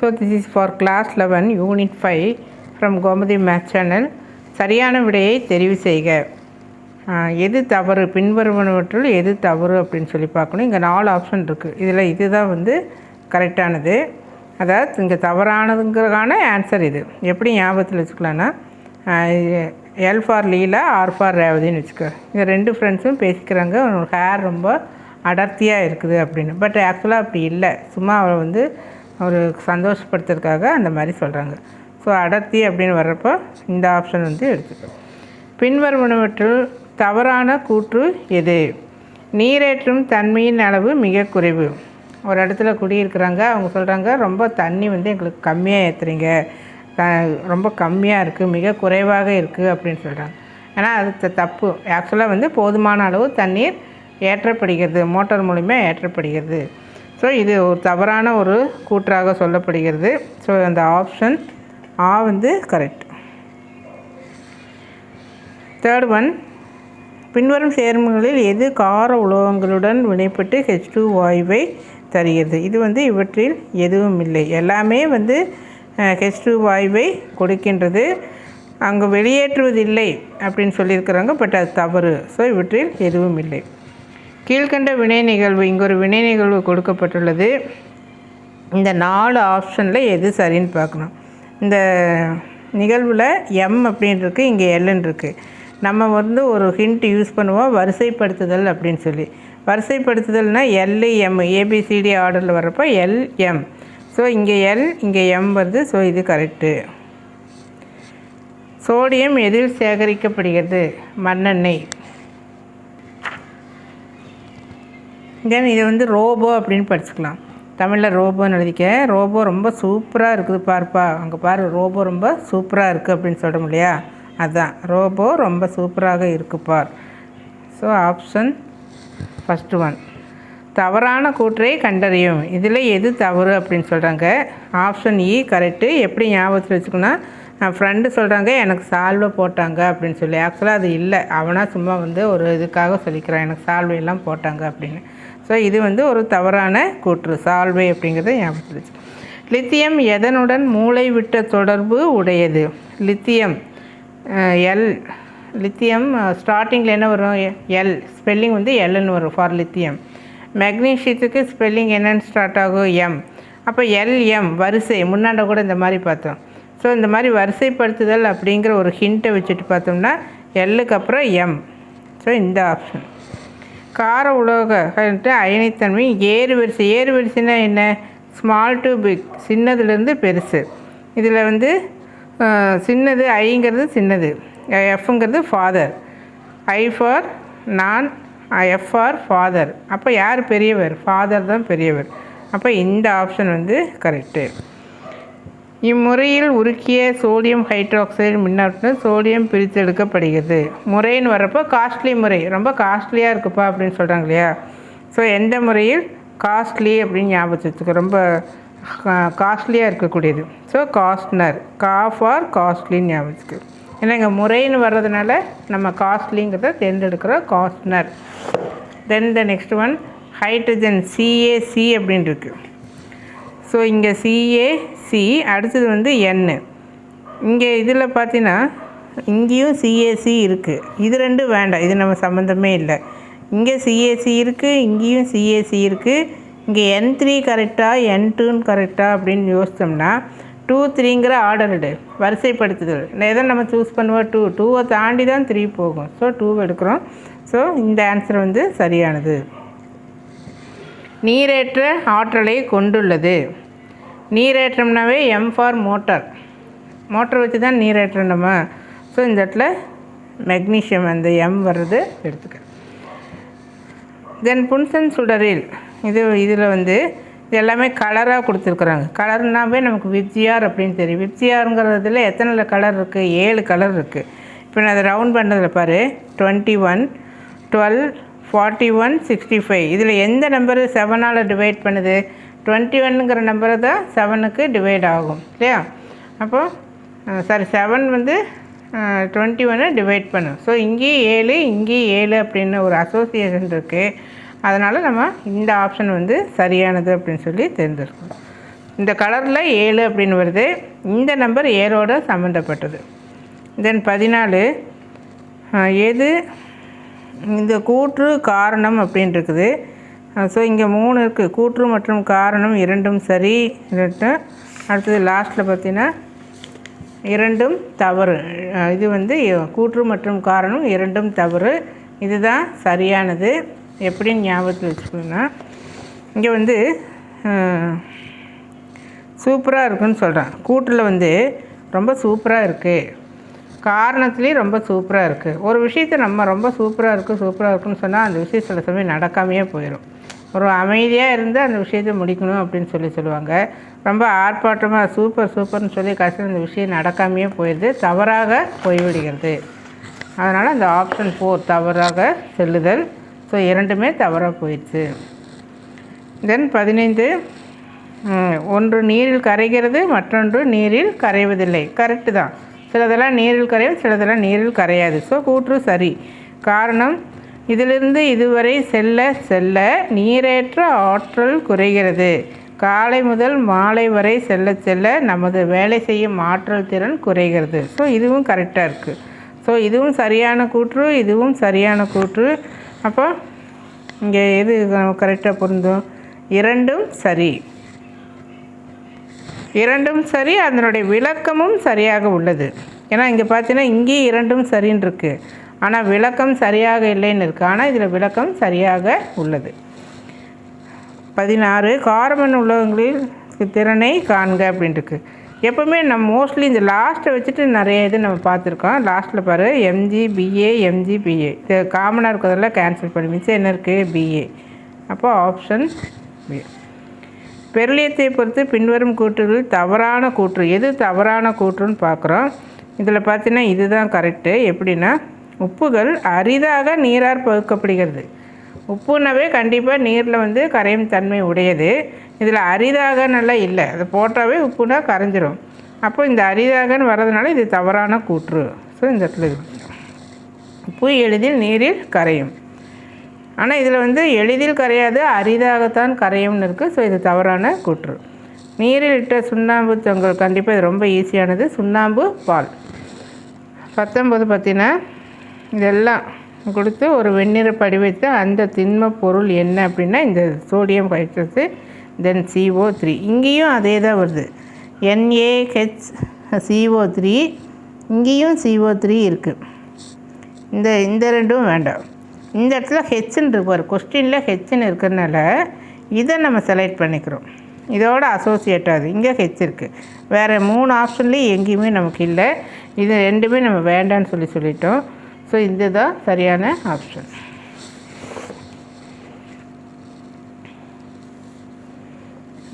So this is for class eleven unit five from Gomathi math channel சரியான விடையை தெரிவு செய்க. எது தவறு? பின்வருவனவற்றில் எது தவறு அப்படின்னு சொல்லி பார்க்கணும். இங்கே நாலு ஆப்ஷன் இருக்குது இதில் இதுதான் வந்து கரெக்டானது அதாவது இங்கே தவறானதுங்கிறதுக்கான ஆன்சர் இது. எப்படி ஞாபகத்தில் வச்சுக்கலான்னா L for Leela R for ரேவதின்னு வச்சுக்க. இந்த ரெண்டு ஃப்ரெண்ட்ஸும் பேசிக்கிறாங்க. உன்னோட ஹேர் ரொம்ப அடர்த்தியாக இருக்குது அப்படின்னு. பட் ஆக்சுவலாக அப்படி இல்லை. சும்மா அவளை வந்து ஒரு சந்தோஷப்படுத்துறதுக்காக அந்த மாதிரி சொல்கிறாங்க ஸோ அடர்த்தி அப்படின்னு வர்றப்போ இந்த ஆப்ஷன் வந்து எடுத்துக்கோ. பின்வருவனவற்றுள் தவறான கூற்று எது? நீரேற்றும் தன்மையின் அளவு மிக குறைவு. ஒரு இடத்துல குடியிருக்கிறாங்க அவங்க சொல்கிறாங்க ரொம்ப தண்ணி வந்து எங்களுக்கு கம்மியாக ஏற்றுறீங்க த ரொம்ப கம்மியாக இருக்குது மிக குறைவாக இருக்குது அப்படின்னு சொல்கிறாங்க ஆனால் அது த- தப்பு ஆக்சுவலாக வந்து போதுமான அளவு தண்ணீர் ஏற்றப்படுகிறது மோட்டார் மூலிமா ஏற்றப்படுகிறது. ஸோ இது ஒரு தவறான ஒரு கூற்றாக சொல்லப்படுகிறது. ஸோ அந்த ஆப்ஷன் ஆ வந்து கரெக்ட் தேர்ட் ஒன் பின்வரும் சேர்மங்களில் எது கார உலோகங்களுடன் வினைப்பட்டு ஹெச் டூ வாயுவை தருகிறது? இது வந்து இவற்றில் எதுவும் இல்லை. எல்லாமே வந்து ஹெச் டூ வாயுவை கொடுக்கின்றது. அங்கே வெளியேற்றுவதில்லை அப்படின்னு சொல்லியிருக்கிறாங்க பட் அது தவறு. ஸோ இவற்றில் எதுவும் இல்லை. கீழ்கண்ட வினை நிகழ்வு இங்கே ஒரு வினை நிகழ்வு கொடுக்கப்பட்டுள்ளது. இந்த நாலு ஆப்ஷனில் எது சரின்னு பார்க்கணும். இந்த நிகழ்வில் எம் அப்படின்னு இருக்குது இங்கே எல்லுன்னு இருக்குது நம்ம வந்து ஒரு ஹிண்ட் யூஸ் பண்ணுவோம் வரிசைப்படுத்துதல் அப்படின்னு சொல்லி. வரிசைப்படுத்துதல்னா எல்லு எம் ஏபிசிடி ஆர்டரில் வர்றப்போ எல் எம் ஸோ இங்கே எல் இங்கே எம் வருது. ஸோ இது கரெக்டு சோடியம் எதில் சேகரிக்கப்படுகிறது? மண்ணெண்ணெய். தென் இது வந்து ரோபோ அப்படின்னு படிச்சுக்கலாம். தமிழில் ரோபோன்னு எழுதிக்க. ரோபோ ரொம்ப சூப்பராக இருக்குது பார்ப்பா. அங்கே பாரு ரோபோ ரொம்ப சூப்பராக இருக்குது அப்படின்னு சொல்கிறோம் இல்லையா? அதுதான் ரோபோ ரொம்ப சூப்பராக இருக்கு பார். ஸோ ஆப்ஷன் ஃபஸ்ட்டு ஒன் தவறான கூற்றை கண்டறியும். இதில் எது தவறு அப்படின்னு சொல்கிறாங்க ஆப்ஷன் இ கரெக்டு எப்படி ஞாபகத்தில் வச்சுக்கணும்னா நான் ஃப்ரெண்டு சொல்கிறாங்க எனக்கு சால்வை போட்டாங்க அப்படின்னு சொல்லி. ஆக்சுவலாக அது இல்லை. அவனாக சும்மா வந்து ஒரு இதுக்காக சொல்லிக்கிறான். எனக்கு சால்வை எல்லாம் போட்டாங்க அப்படின்னு. ஸோ இது வந்து ஒரு தவறான கூற்று. சால்வை அப்படிங்கிறத ஞாபகத்தில் லித்தியம் எதனுடன் மூளை விட்ட தொடர்பு உடையது? லித்தியம் எல் லித்தியம் ஸ்டார்டிங்கில் என்ன வரும்? எல் ஸ்பெல்லிங் வந்து எல்லுன்னு வரும் ஃபார் லித்தியம் மெக்னீஷியத்துக்கு ஸ்பெல்லிங் என்னென்னு ஸ்டார்ட் ஆகும்? எம் அப்போ எல்எம் வரிசை. முன்னாண்ட கூட இந்த மாதிரி பார்த்தோம். ஸோ இந்த மாதிரி வரிசைப்படுத்துதல் அப்படிங்கிற ஒரு ஹிண்ட்டை வச்சுட்டு பார்த்தோம்னா எல்லுக்கு அப்புறம் எம் ஸோ இந்த ஆப்ஷன் கார உலோக அயனித்தன்மை ஏறு வரிசை. ஏறு வரிசைனா என்ன? ஸ்மால் டு பிக் சின்னதுலேருந்து பெருசு. இதில் வந்து சின்னது ஐங்கிறது சின்னது. எஃப்ங்கிறது ஃபாதர் ஐ ஃபார் நான் எஃப் ஆர் ஃபாதர் அப்போ யார் பெரியவர்? ஃபாதர் தான் பெரியவர். அப்போ இந்த ஆப்ஷன் வந்து கரெக்டு இம்முறையில் உருக்கிய சோடியம் ஹைட்ராக்சைடு மின்னாற்றல் சோடியம் பிரித்தெடுக்கப்படுகிறது. முறைன்னு வர்றப்போ காஸ்ட்லி முறை. ரொம்ப காஸ்ட்லியாக இருக்குப்பா அப்படின்னு சொல்கிறாங்க இல்லையா ஸோ எந்த முறையில் காஸ்ட்லி அப்படின்னு ஞாபகத்துக்கு வச்சுக்கோ. ரொம்ப காஸ்ட்லியாக இருக்கக்கூடியது. ஸோ காஸ்ட்னர் காஃப் ஆர் காஸ்ட்லின்னு ஞாபகம் வச்சுக்கோ. ஏன்னா இங்கே முறைன்னு வர்றதுனால நம்ம காஸ்ட்லிங்கிறத தேர்ந்தெடுக்கிறோம் Castner then the next one hydrogen CAC அப்படின்னு இருக்குது ஸோ இங்கே சிஏசி அடுத்தது வந்து என்னு இங்கே இதில் பார்த்தீங்கன்னா இங்கேயும் சிஏசி இருக்குது இது ரெண்டும் வேண்டாம். இது நம்ம சம்மந்தமே இல்லை. இங்கே சிஏசி இருக்குது இங்கேயும் சிஏசி இருக்குது இங்கே என் த்ரீ கரெக்டாக என் டூன்னு கரெக்டாக அப்படின்னு யோசித்தோம்னா டூ த்ரீங்கிற ஆர்டர்டு வரிசைப்படுத்துதல். எதை நம்ம சூஸ் பண்ணுவோம்? டூ டூவை தாண்டி தான் த்ரீ போகும். ஸோ டூ எடுக்கிறோம். ஸோ இந்த ஆன்சர் வந்து சரியானது. நீரேற்ற ஆற்றலை கொண்டுள்ளது. நீரேற்றம்னாவே எம் ஃபார் மோட்டார் மோட்டர் வச்சு தான் நீரேற்றம் நம்ம. ஸோ இந்த இடத்துல மெக்னீஷியம் அந்த எம் வர்றது எடுத்துக்க. தென் புன்சன் சுடரில். இது இதில் வந்து இது எல்லாமே கலராக கொடுத்துருக்குறாங்க. கலர்னாவே நமக்கு விப்ஜிஆர் அப்படின்னு தெரியும். விப்ஜிஆருங்கிறதுல எத்தனை கலர் இருக்குது ஏழு கலர் இருக்குது இப்போ நான் அதை ரவுண்ட் பண்ணதில் பாரு. Twenty one twelve forty one sixty five இதில் எந்த நம்பரு செவனால் டிவைட் பண்ணுது? டுவெண்ட்டி ஒன்னுங்கிற நம்பரை தான் செவனுக்கு டிவைட் ஆகும் இல்லையா? அப்போது சாரி செவன் வந்து டுவெண்ட்டி ஒன்னை டிவைட் பண்ணும். ஸோ இங்கேயும் ஏழு இங்கேயும் ஏழு அப்படின்னு ஒரு அசோசியேஷன் இருக்குது அதனால் நம்ம இந்த ஆப்ஷன் வந்து சரியானது அப்படின்னு சொல்லி தெரிஞ்சிருக்கோம். இந்த கலரில் ஏழு அப்படின்னு வருது. இந்த நம்பர் ஏழோட சம்மந்தப்பட்டது தென் பதினாலு எது? இந்த கூற்று காரணம் அப்படின்னு இருக்குது. ஸோ இங்கே மூணு இருக்குது கூற்று மற்றும் காரணம் இரண்டும் சரி. இரண்டு. அடுத்தது லாஸ்ட்டில் பார்த்தீங்கன்னா இரண்டும் தவறு. இது வந்து கூற்று மற்றும் காரணம் இரண்டும் தவறு. இதுதான் சரியானது. எப்படின்னு ஞாபகத்தில் வச்சுக்கோங்கன்னா இங்கே வந்து சூப்பராக இருக்குன்னு சொல்கிறேன் கூட்டில் வந்து ரொம்ப சூப்பராக இருக்குது காரணத்துலேயும் ரொம்ப சூப்பராக இருக்குது ஒரு விஷயத்தை நம்ம ரொம்ப சூப்பராக இருக்குது சூப்பராக இருக்குன்னு சொன்னால் அந்த விஷயம் சில சமயம் நடக்காமையே போயிடும் ஒரு அமைதியாக இருந்து அந்த விஷயத்தை முடிக்கணும் அப்படின்னு சொல்லி சொல்லுவாங்க. ரொம்ப ஆர்ப்பாட்டமாக சூப்பர் சூப்பர்னு சொல்லி கடைசியில் அந்த விஷயம் நடக்காமையே போயிடுது தவறாக போய்விடுகிறது. அதனால் அந்த ஆப்ஷன் ஃபோர் தவறாக செல்லுதல். ஸோ இரண்டுமே தவறாக போயிடுச்சு. தென் பதினைந்து ஒன்று நீரில் கரைகிறது மற்றொன்று நீரில் கரைவதில்லை. கரெக்டு தான். சிலதெல்லாம் நீரில் கரையும் சிலதெல்லாம் நீரில் கரையாது. ஸோ கூற்று சரி. காரணம் இதிலிருந்து இதுவரை செல்ல செல்ல நீரேற்ற ஆற்றல் குறைகிறது. காலை முதல் மாலை வரை செல்ல செல்ல நமது வேலை செய்யும் ஆற்றல் திறன் குறைகிறது. ஸோ இதுவும் கரெக்டாக இருக்குது ஸோ இதுவும் சரியான கூற்று இதுவும் சரியான கூற்று. அப்போ இங்கே எது கரெக்டாக பொருந்தும்? இரண்டும் சரி. இரண்டும் சரி அதனுடைய விளக்கமும் சரியாக உள்ளது. ஏன்னா இங்கே பார்த்தீங்கன்னா இங்கேயும் இரண்டும் சரின்னு இருக்குது ஆனால் விளக்கம் சரியாக இல்லைன்னு இருக்கு. ஆனால் இதில் விளக்கம் சரியாக உள்ளது. பதினாறு கார்பன் உலகங்களில் திறனை காண்க அப்படின்ட்டு இருக்கு. எப்போவுமே நம்ம மோஸ்ட்லி இந்த லாஸ்ட்டை வச்சுட்டு நிறைய இது நம்ம பார்த்துருக்கோம். லாஸ்ட்டில் பாரு எம்ஜி பிஏ எம்ஜி பிஏ இது காமனாக இருக்கிறதெல்லாம் கேன்சல் பண்ணி மிச்சம் என்ன இருக்குது பிஏ அப்போ ஆப்ஷன் பி பெர்லியத்தை பொறுத்து பின்வரும் கூற்றுகள் தவறான கூற்று. எது தவறான கூற்றுன்னு பார்க்குறோம். இதில் பார்த்தீங்கன்னா இதுதான் கரெக்டு எப்படின்னா உப்புகள் அரிதாக நீரார் பகுக்கப்படுகிறது. உப்புனாவே கண்டிப்பாக நீரில் வந்து கரையும் தன்மை உடையது. இதில் அரிதாக நல்லா இல்லை. அது போட்டாவே உப்புனா கரைஞ்சிரும். அப்போ இந்த அரிதாகன்னு வர்றதுனால இது தவறான கூற்று. ஸோ இந்த இடத்துல உப்பு எளிதில் நீரில் கரையும். ஆனால் இதில் வந்து எளிதில் கரையாது அரிதாகத்தான் கரையும்னு இருக்குது ஸோ இது தவறான கூற்று. நீரில் இட்ட சுண்ணாம்பு தொங்கல் கண்டிப்பாக இது ரொம்ப ஈஸியானது சுண்ணாம்பு பால். பத்தொம்பது பார்த்தீங்கன்னா இதெல்லாம் கொடுத்து ஒரு வெண்ணிற படிவைத்து அந்த திண்ம பொருள் என்ன அப்படின்னா இந்த சோடியம் ஹைட்ரஸு தென் சிஓ த்ரீ இங்கேயும் அதே தான் வருது. என்ஏஹெச் சிஓ த்ரீ இங்கேயும் சிஓ த்ரீ இருக்குது இந்த இந்த ரெண்டும் வேண்டாம். இந்த இடத்துல ஹெச்ன்னு இருப்பார். கொஸ்டினில் ஹெச்ன்னு இருக்கிறனால இதை நம்ம செலக்ட் பண்ணிக்கிறோம். இதோட அசோசியேட் ஆகுது இங்கே ஹெச் இருக்குது வேறு மூணு ஆப்ஷன்லேயும் எங்கேயுமே நமக்கு இல்லை. இது ரெண்டுமே நம்ம வேண்டான்னு சொல்லி சொல்லிட்டோம். ஸோ இந்த தான் சரியான ஆப்ஷன்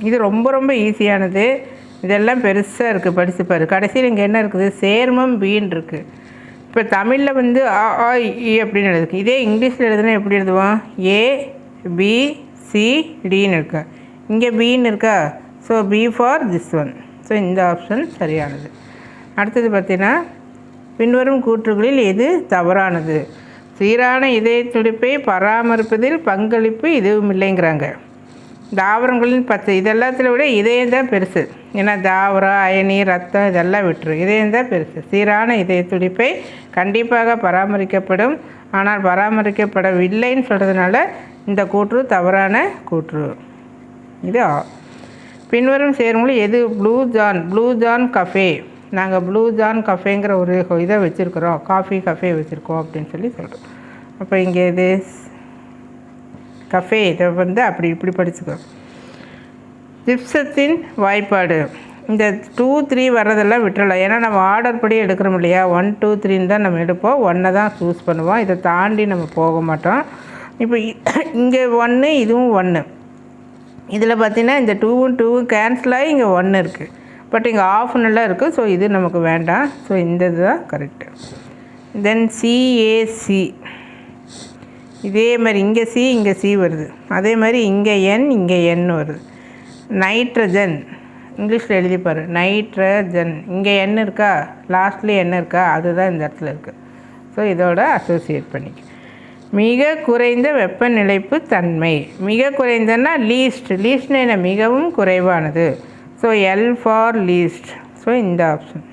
இது ரொம்ப ரொம்ப ஈஸியானது இதெல்லாம் பெருசாக இருக்குது படித்து பாரு. கடைசியில் இங்கே என்ன இருக்குது? சேர்மம் பீன் இருக்குது இப்போ தமிழில் வந்து அ ஆ இ அப்படின்னு எழுதுக்கு இதே இங்கிலீஷில் எழுதுனா எப்படி எழுதுவோம்? ஏ பி சி டின்னு இருக்கா? இங்கே பின்னு இருக்கா? So B for this one so இந்த ஆப்ஷன் சரியானது. அடுத்தது பார்த்தீங்கன்னா பின்வரும் கூற்றுகளில் எது தவறானது? சீரான இதய துடிப்பை பராமரிப்பதில் பங்களிப்பு எதுவும் இல்லைங்கிறாங்க. தாவரங்களின் பத்து இதெல்லாத்தில் விட இதயம் தான் பெருசு. ஏன்னா தாவரம் அயனி ரத்தம் இதெல்லாம் விட்டுரு. இதயம் தான் பெருசு. சீரான இதய துடிப்பை கண்டிப்பாக பராமரிக்கப்படும். ஆனால் பராமரிக்கப்படவில்லைன்னு சொல்கிறதுனால இந்த கூற்று தவறான கூற்று. இது பின்வரும் சேர்மொழி எது? Blue John blue John cafe. நாங்கள் ப்ளூ ஜான் கஃபேங்கிற ஒரு இதை வச்சுருக்குறோம். காஃபி கஃபே வச்சுருக்கோம் அப்படின்னு சொல்லி சொல்கிறோம் அப்போ இங்கே இது கஃபே இதை வந்து அப்படி இப்படி படிச்சுக்கோ ஜிப்சத்தின் வாய்ப்பாடு. இந்த டூ த்ரீ வர்றதெல்லாம் விட்டுறலாம். ஏன்னா நம்ம ஆர்டர் படி எடுக்கிறோம் இல்லையா? ஒன் டூ த்ரீன்னு தான் நம்ம எடுப்போம். ஒன்றை தான் சூஸ் பண்ணுவோம். இதை தாண்டி நம்ம போக மாட்டோம். இப்போ இங்கே ஒன்று இதுவும் ஒன்று இதில் பார்த்தீங்கன்னா இந்த டூவும் டூவும் கேன்சல் ஆகி இங்கே ஒன்று இருக்குது பட் இங்கே ஆஃப் நல்லா இருக்குது ஸோ இது நமக்கு வேண்டாம். ஸோ இந்த இது தான் கரெக்டு தென் சிஏசி இதே மாதிரி இங்கே சி இங்கே சி வருது. அதே மாதிரி இங்கே என் இங்கே என் வருது. நைட்ரஜன் இங்கிலீஷில் எழுதிப்பார் நைட்ரஜன் இங்கே என் இருக்கா? லாஸ்ட்லேயே என்ன இருக்கா? அதுதான் இந்த இடத்துல இருக்குது ஸோ இதோட அசோசியேட் பண்ணிக்க. மிக குறைந்த வெப்பநிலைப்பு தன்மை. மிக குறைந்தன்னா லீஸ்ட் லீஸ்ட்னு என்ன? மிகவும் குறைவானது. So L for least. So in the option.